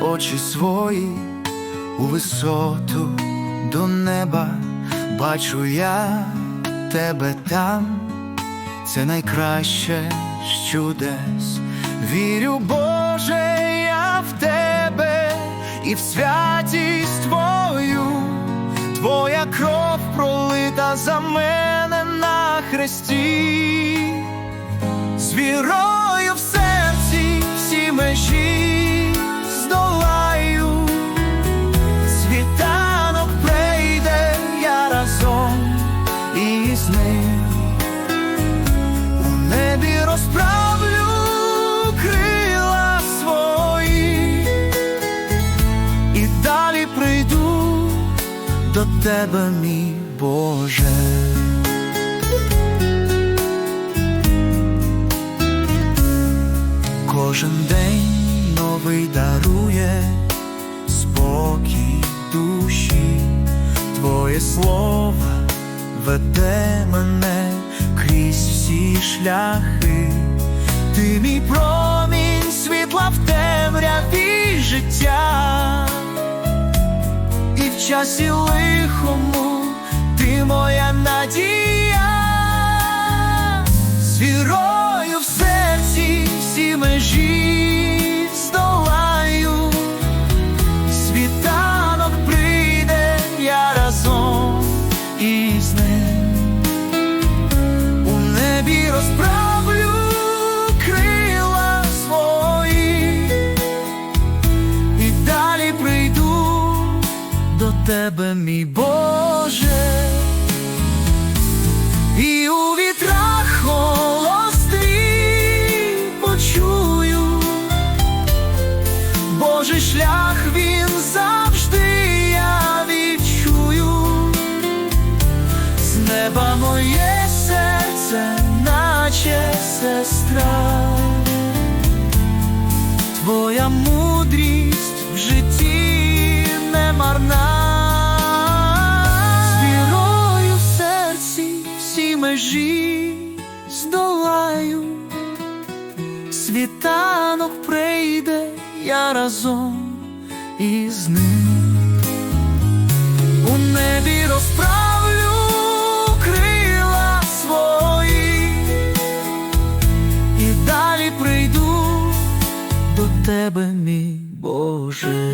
очі свої у висоту до неба, бачу я тебе там, це найкраще з чудес. Вірю, Боже, я в тебе і в святість Твою, Твоя кров пролита за мене на хресті, з вірою в тебе, мій Боже. Кожен день новий дарує спокій душі, Твоє слово веде мене крізь всі шляхи, ти мій промінь світла в темряві життя, часі лихому ти моя надія, з вірою в серці всі межі здолаю, світанок прийде я разом із ним. У небі розправлю тебе, мій Боже, і у вітрах холострі почую, Божий шлях він завжди я відчую, з неба моє серце, наче сестра, твоя мудрість в житті здолаю, світанок прийде я разом із ним. У небі розправлю крила свої. І далі прийду до тебе, мій Боже.